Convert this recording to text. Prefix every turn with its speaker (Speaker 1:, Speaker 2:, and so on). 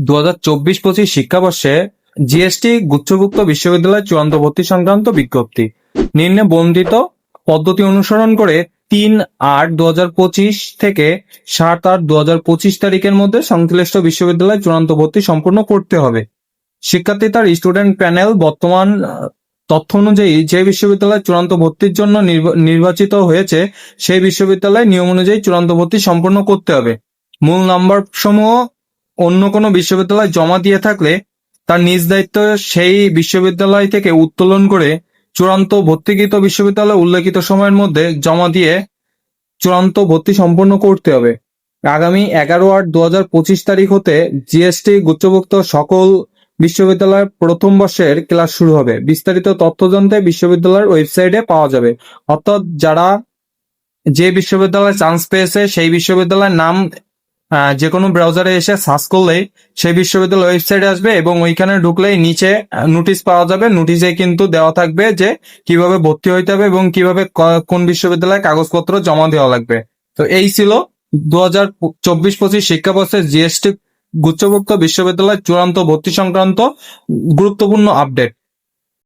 Speaker 1: দু হাজার চব্বিশ পঁচিশ শিক্ষাবর্ষে জিএসটি গুচ্ছভুক্ত বিশ্ববিদ্যালয় চূড়ান্ত ভর্তি সংক্রান্ত বিজ্ঞপ্তি। নিম্নে বন্ধিত পদ্ধতি অনুসরণ করে তিন আট দু পঁচিশ থেকে সাত আট দু পঁচিশ তারিখের মধ্যে সংশ্লিষ্ট বিশ্ববিদ্যালয়ে চূড়ান্ত ভর্তি সম্পূর্ণ করতে হবে। শিক্ষার্থী তার স্টুডেন্ট প্যানেল বর্তমান তথ্য অনুযায়ী যে বিশ্ববিদ্যালয় চূড়ান্ত ভর্তির জন্য নির্বা- নির্বাচিত হয়েছে, সেই বিশ্ববিদ্যালয়ে নিয়ম অনুযায়ী চূড়ান্ত ভর্তি সম্পন্ন করতে হবে। মূল নাম্বার সমূহ অন্য কোনো বিশ্ববিদ্যালয় জমা দিয়ে থাকলে তার নিজ দায়িত্ব সেই বিশ্ববিদ্যালয় থেকে উত্তোলন করে চূড়ান্ত ভর্তিকৃত বিশ্ববিদ্যালয় উল্লেখিত সময়ের মধ্যে জমা দিয়ে চূড়ান্ত ভর্তি সম্পন্ন করতে হবে। আগামী এগারো আট দু হাজার পঁচিশ তারিখ হতে জিএসটি গুচ্ছভুক্ত সকল বিশ্ববিদ্যালয়ের প্রথম বর্ষের ক্লাস শুরু হবে। বিস্তারিত তথ্য জানতে বিশ্ববিদ্যালয়ের ওয়েবসাইটে পাওয়া যাবে। অর্থাৎ যারা যে বিশ্ববিদ্যালয়ে চান্স পেয়েছে সেই বিশ্ববিদ্যালয়ের নাম যে কোনো ব্রাউজারে এসে সার্চ করলেই সেই বিশ্ববিদ্যালয় ওয়েবসাইটে আসবে এবং ওইখানে ঢুকলেই নিচে নোটিশ পাওয়া যাবে। নোটিশে কিন্তু দেওয়া থাকবে যে কীভাবে ভর্তি হইতে হবে এবং কীভাবে কোন বিশ্ববিদ্যালয়ে কাগজপত্র জমা দেওয়া লাগবে। তো এই ছিল দু হাজার চব্বিশ পঁচিশ শিক্ষাবর্ষের জিএসটি গুচ্ছভুক্ত বিশ্ববিদ্যালয় চূড়ান্ত ভর্তি সংক্রান্ত গুরুত্বপূর্ণ আপডেট